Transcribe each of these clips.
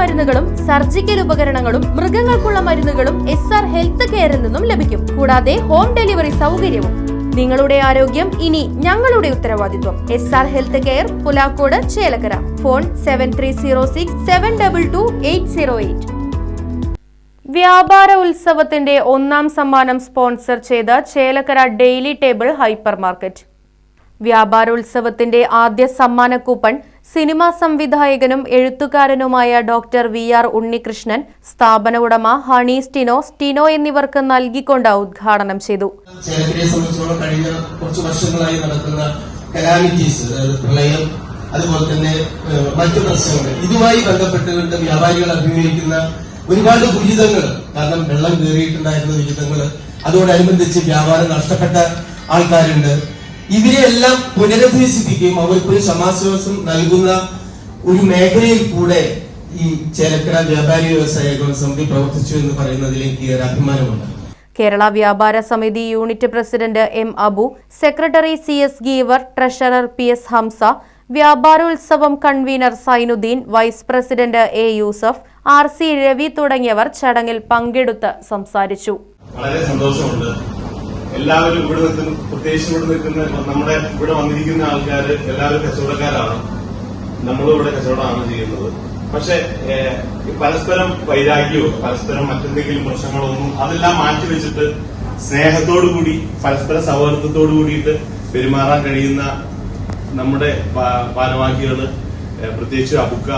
മരുന്നുകളും സർജിക്കൽ ഉപകരണങ്ങളും മൃഗങ്ങൾക്കുള്ള മരുന്നുകളും എസ് ആർ ഹെൽത്ത് കെയറിൽ നിന്നും ലഭിക്കും. കൂടാതെ ഹോം ഡെലിവറി സൗകര്യവും. നിങ്ങളുടെ ആരോഗ്യം ഇനി ഞങ്ങളുടെ ഉത്തരവാദിത്വം. S R health care Pulakode Chelakkara. Phone seven three zero six seven double two eight zero eight വ്യാപാര ഉത്സവത്തിന്റെ ഒന്നാം സമ്മാനം സ്പോൺസർ ചെയ്ത Chelakkara daily table hyper market വ്യാപാരോത്സവത്തിന്റെ ആദ്യ സമ്മാന കൂപ്പൺ സിനിമാ സംവിധായകനും എഴുത്തുകാരനുമായ ഡോക്ടർ വി ആർ ഉണ്ണികൃഷ്ണൻ സ്ഥാപന ഉടമ ഹണി സ്റ്റിനോ സ്റ്റിനോ എന്നിവർക്ക് നൽകിക്കൊണ്ട് ഉദ്ഘാടനം ചെയ്തു. കഴിഞ്ഞ കുറച്ച് നടക്കുന്ന കലാമിറ്റീസ് പ്രളയം അതുപോലെ തന്നെ മറ്റു പ്രശ്നങ്ങൾ ഇതുമായി ബന്ധപ്പെട്ടുകൊണ്ട് വ്യാപാരികൾ അഭിമുഖീകരിക്കുന്ന ഒരുപാട് ദുരിതങ്ങൾ കാരണം വെള്ളം കയറിയിട്ടുണ്ടായിരുന്ന ദുരിതങ്ങൾ അതോടനുബന്ധിച്ച് വ്യാപാരം നഷ്ടപ്പെട്ട ആൾക്കാരുണ്ട്. ഇവരെയെല്ലാം പുനരധിവസിപ്പിക്കുകയും അവർക്കൊരു സമാശ്വാസം നൽകുന്ന ഒരു മേഖലയിൽ കൂടെ ഈ ചേലക്കര വ്യാപാരി വ്യവസായ സമിതി പ്രവർത്തിച്ചു എന്ന് പറയുന്നതിൽ എനിക്ക് ഒരു അഭിമാനമുണ്ട്. Kerala Vyapara Samithi unit president M Abu secretary C S Geevar treasurer P S Hamza വ്യാപാരോത്സവം convener Sainudeen vice president A Yusuf R C Ravi തുടങ്ങിയവർ ചടങ്ങിൽ പങ്കെടുത്ത് സംസാരിച്ചു. വളരെ സന്തോഷമുണ്ട്. എല്ലാവരും ഇവിടെ നിൽക്കുന്ന പ്രത്യേകിച്ച് ഇവിടെ നിൽക്കുന്ന നമ്മുടെ ഇവിടെ വന്നിരിക്കുന്ന ആൾക്കാർ എല്ലാവരും കച്ചവടക്കാരാണ്. നമ്മളും ഇവിടെ കച്ചവടമാണ് ചെയ്യുന്നത്. പക്ഷെ പരസ്പരം വൈരാഗ്യമോ പരസ്പരം മറ്റെന്തെങ്കിലും പ്രശ്നങ്ങളോ ഒന്നും അതെല്ലാം മാറ്റിവെച്ചിട്ട് സ്നേഹത്തോടു കൂടി പരസ്പര സൗഹൃദത്തോടു കൂടിയിട്ട് പെരുമാറാൻ കഴിയുന്ന നമ്മുടെ ഭാ- ഭാരവാഹികൾ പ്രത്യേകിച്ച് അബുക്ക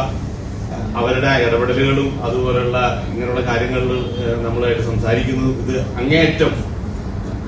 അവരുടെ ഇടപെടലുകളും അതുപോലുള്ള ഇങ്ങനെയുള്ള കാര്യങ്ങളിൽ നമ്മളായിട്ട് സംസാരിക്കുന്നത് ഇത് അങ്ങേയറ്റം